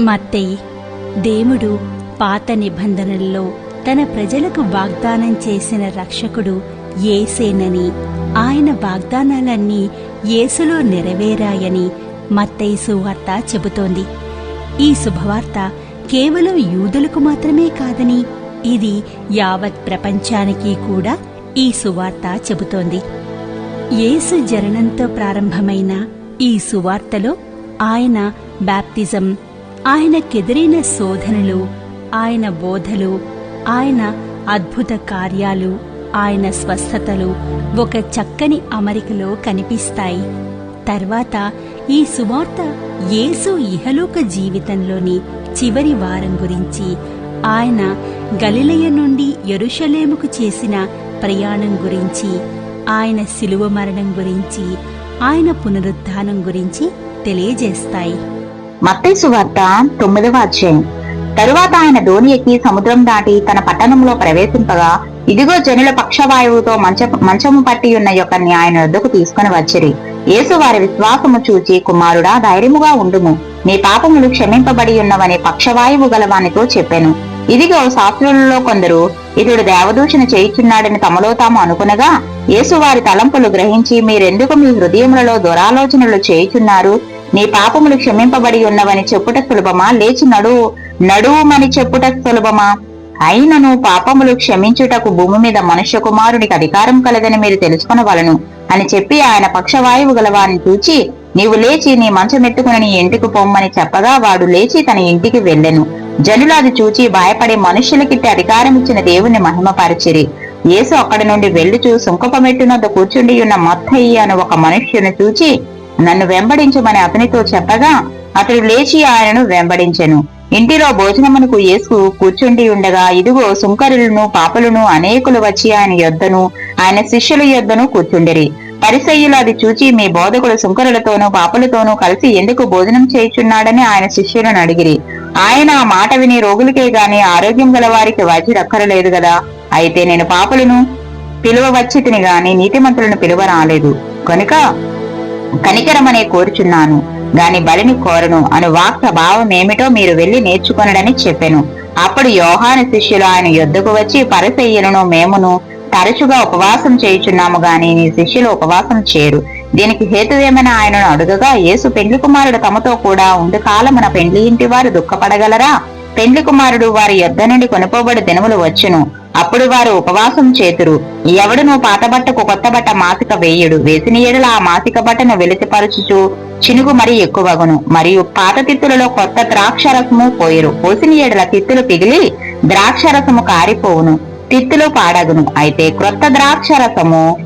మత్తయి దేవుడు పాత నిబంధనల్లో తన ప్రజలకు వాగ్దానం చేసిన రక్షకుడు యేసేనని ఆయన వాగ్దానాలన్నీ యేసులో నెరవేరాయని మత్తయి సువార్త చెబుతోంది. ఈ శుభవార్త కేవలం యూదులకు మాత్రమే కాదని ఇది యావత్ ప్రపంచానికి కూడా ఈ సువార్త చెబుతోంది. యేసు జననంతో ప్రారంభమైన ఈ సువార్తలో ఆయన బాప్తిజం ఆయనకెదిరైన శోధనలు ఆయన బోధలు ఆయన అద్భుత కార్యాలు ఆయన స్వస్థతలు ఒక చక్కని అమరికలో కనిపిస్తాయి. తర్వాత ఈ సువార్త యేసు ఇహలోక జీవితంలోని చివరి వారం గురించి ఆయన గలిలయ నుండి ఎరుషలేముకు చేసిన ప్రయాణం గురించి ఆయన శిలువ మరణం గురించి ఆయన పునరుద్ధానం గురించి తెలియజేస్తాయి. మత్తయి సువార్త తొమ్మిదవ అధ్యాయం. తరువాత ఆయన ధోని ఎక్కి సముద్రం దాటి తన పట్టణంలో ప్రవేశింపగా ఇదిగో జనుల పక్షవాయువుతో మంచ మంచము పట్టి ఉన్న యొక్క ఆయన వద్దకు తీసుకుని వచ్చిరి. యేసు వారి విశ్వాసము చూచి కుమారుడా ధైర్యముగా ఉండుము. నీ పాపములు క్షమింపబడి ఉన్నవని పక్షవాయువు గలవానితో చెప్పాను. ఇదిగో శాస్త్రులలో కొందరు ఇతడు దేవదూషణ చేయుచున్నాడని తమలో తాము అనుకునగా యేసు వారి తలంపులు గ్రహించి మీరెందుకు మీ హృదయములలో దురాలోచనలు చేయుచున్నారు? నీ పాపములు క్షమింపబడి ఉన్నవని చెప్పుట సులభమా? లేచి నడువు నడువుమని చెప్పుట సులభమా? అయినను పాపములు క్షమించుటకు భూమి మీద మనుష్య కుమారునికి అధికారం కలదని మీరు తెలుసుకొనవలను అని చెప్పి ఆయన పక్షవాయువు గలవారిని చూచి నీవు లేచి నీ మంచమెత్తుకుని నీ ఇంటికి పొమ్మని చెప్పగా వాడు లేచి తన ఇంటికి వెళ్ళెను. జనులాది చూచి భయపడే మనుష్యులకిట్టి అధికారం ఇచ్చిన దేవుని మహిమపరిచిరి. యేసు అక్కడి నుండి వెళ్ళుచు సుంకపమెట్టునొద్ద కూర్చుండి ఉన్న మత్తయ్య అను ఒక మనుష్యుని చూచి నన్ను వెంబడించమని అతనితో చెప్పగా అతడు లేచి ఆయనను వెంబడించెను. ఇంటిలో భోజనమునకు యేసు కూర్చుండి ఉండగా ఇదిగో సుంకరులను పాపలను అనేకులు వచ్చి ఆయన యొద్దను ఆయన శిష్యుల యొద్దను కూర్చుండిరి. పరిసయ్యులు అది చూచి మీ బోధకుడు సుంకరులతోనూ పాపలతోనూ కలిసి ఎందుకు భోజనం చేయుచున్నాడని ఆయన శిష్యులను అడిగిరి. ఆయన ఆ మాట విని రోగులకే గాని ఆరోగ్యం గల వారికి వైద్యుడు అక్కరలేదు కదా అయితే నేను పాపలను పిలువ గాని నీతిమంతులను పిలువ రాలేదు కనుక కనికరమనే కోరుచున్నాను. గాని బలిని కోరను అను వాక్య భావమేమిటో మీరు వెళ్ళి నేర్చుకొనడని చెప్పెను. అప్పుడు యోహాను శిష్యులు ఆయన యొద్దకు వచ్చి పరిసయ్యులను మేమును తరచుగా ఉపవాసం చేయుచున్నాము గాని నీ శిష్యులు ఉపవాసం చేయరు దీనికి హేతువేమని ఆయనను అడుగగా యేసు పెండ్లి కుమారుడు తమతో కూడా ఉండు కాలమున పెండ్లి ఇంటి వారు దుఃఖపడగలరా? పెండ్లి కుమారుడు వారి యొద్ద నుండి కొనుకోబడి దినములు వచ్చును. అప్పుడు వారు ఉపవాసం చేతురు. ఎవడును పాత బట్టకు కొత్త బట్ట మాసిక వేయుడు. వేసిన ఏడల ఆ మాసిక బట్టను వెలితిపరచుచు చినుగు మరి ఎక్కువగును. మరియు పాత తిత్తులలో కొత్త ద్రాక్ష రసము పోయిరు. పోసిన ఏడల తిత్తులు పిగిలి ద్రాక్ష రసము కారిపోవును. తిత్తులు పాడగును. అయితే క్రొత్త ద్రాక్ష రసము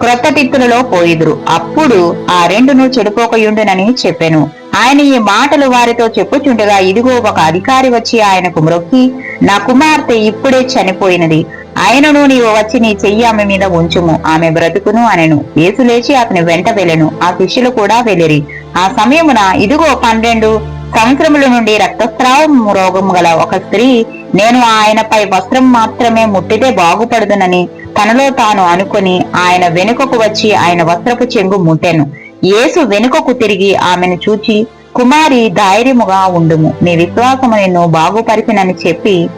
క్రొత్త తిత్తులలో పోయిదురు. అప్పుడు ఆ రెండును చెడిపోకయుండునని చెప్పెను. ఆయన ఈ మాటలు వారితో చెప్పుచుండగా ఇదిగో ఒక అధికారి వచ్చి ఆయనకు మ్రొక్కి నా కుమార్తె ఇప్పుడే చనిపోయినది. ఆయనను నీవు వచ్చి నీ చెయ్యి ఆమె మీద ఉంచుము. ఆమె బ్రతుకును అనెను. యేసు లేచి అతని వెంట వెళ్ళెను. ఆ శిష్యులు కూడా వెళ్ళిరి. ఆ సమయమున ఇదిగో పన్నెండు సంవత్సరముల నుండి రక్తస్రావం రోగం గల ఒక స్త్రీ నేను ఆయనపై వస్త్రం మాత్రమే ముట్టితే బాగుపడుదునని తనలో తాను అనుకుని ఆయన వెనుకకు వచ్చి ఆయన వస్త్రపు చెంగు ముట్టెను. యేసు వెనుకకు తిరిగి ఆమెను చూచి కుమారి ధైర్యముగా ఉండుము. నీ విశ్వాసము నిన్ను బాగుపరిచినని చెప్పి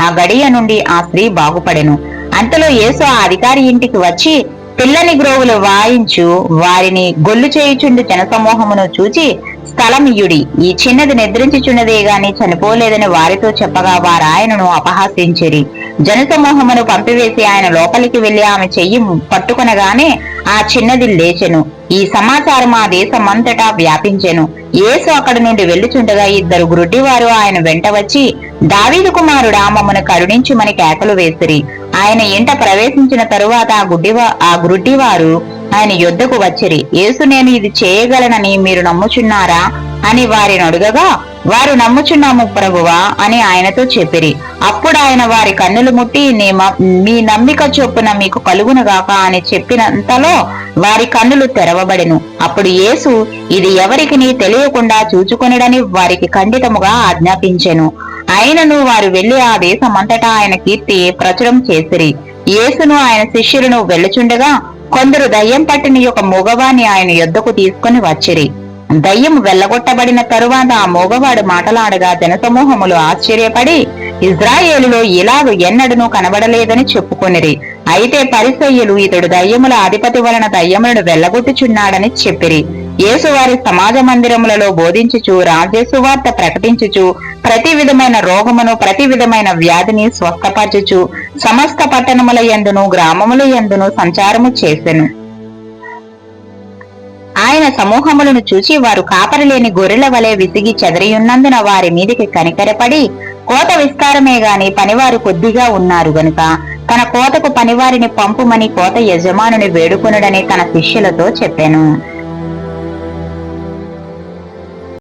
ఆ గడియ నుండి ఆ స్త్రీ బాగుపడెను. అంతలో యేసు ఆ అధికారి ఇంటికి వచ్చి పిల్లని గ్రోవులు వాయించు. వారిని గొల్లు చేయుచుండు జనసమూహమును చూచి స్థలమియుడి ఈ చిన్నది నిద్రించుచున్నదే గాని చనిపోలేదని వారితో చెప్పగా వారు ఆయనను అపహాసించిరి. జనసమూహమును పంపివేసి ఆయన లోపలికి వెళ్ళి ఆమె చెయ్యి పట్టుకొనగానే ఆ చిన్నది లేచెను. ఈ సమాచారం ఆ దేశమంతటా వ్యాపించెను. యేసు అక్కడి నుండి వెళ్ళుచుండగా ఇద్దరు గురుడ్డివారు ఆయన వెంట వచ్చి దావీదు కుమారుడా మమ్మను కరుణించుమని కేకలు వేసిరి. ఆయన ఇంట ప్రవేశించిన తరువాత ఆ గుడ్డివా ఆ గురుడ్డివారు ఆయన యొద్దకు వచ్చిరి. యేసు నేను ఇది చేయగలనని మీరు నమ్ముచున్నారా? అని వారిని అడుగగా వారు నమ్ముచున్నాము ప్రభువా అని ఆయనతో చెప్పిరి. అప్పుడు ఆయన వారి కన్నులు ముట్టి "నీ మ- మీ నమ్మిక చొప్పున మీకు కలుగునుగాక అని చెప్పినంతలో వారి కన్నులు తెరవబడెను. అప్పుడు యేసు ఇది ఎవరికి తెలియకుండా చూచుకొనిడని వారికి ఖండితముగా ఆజ్ఞాపించెను. అయినను వారు వెళ్ళి ఆ దేశమంతటా ఆయన కీర్తి ప్రచురం చేసిరి. యేసును ఆయన శిష్యులను వెళ్ళుచుండగా కొందరు దయ్యం పట్టిన యొక్క మగవాన్ని ఆయన యొద్దకు తీసుకుని వచ్చిరి. దయ్యం వెళ్ళగొట్టబడిన తరువాత ఆ మోగవాడు మాటలాడగా జనసమూహములు ఆశ్చర్యపడి ఇజ్రాయేలులో ఇలాగు ఎన్నడనూ కనబడలేదని చెప్పుకొనిరి. అయితే పరిసయ్యులు ఇతడు దయ్యముల అధిపతి వలన దయ్యములను వెళ్ళగొట్టుచున్నాడని చెప్పిరి. యేసు వారి సమాజ మందిరములలో బోధించుచు రాజ్యసువార్త ప్రకటించుచు ప్రతి విధమైన రోగమును ప్రతి విధమైన వ్యాధిని స్వస్థపరచుచు సమస్త పట్టణముల యందును గ్రామముల యందును సంచారము చేసెను. ఆయన సమూహములను చూచి వారు కాపరలేని గొర్రెల వలె విసిగి చెదరియున్నందున వారి మీదికి కనికరపడి కోత విస్తారమే గాని పనివారు కొద్దిగా ఉన్నారు గనుక తన కోతకు పనివారిని పంపుమని కోత యజమానుని వేడుకొనుడని తన శిష్యులతో చెప్పాను.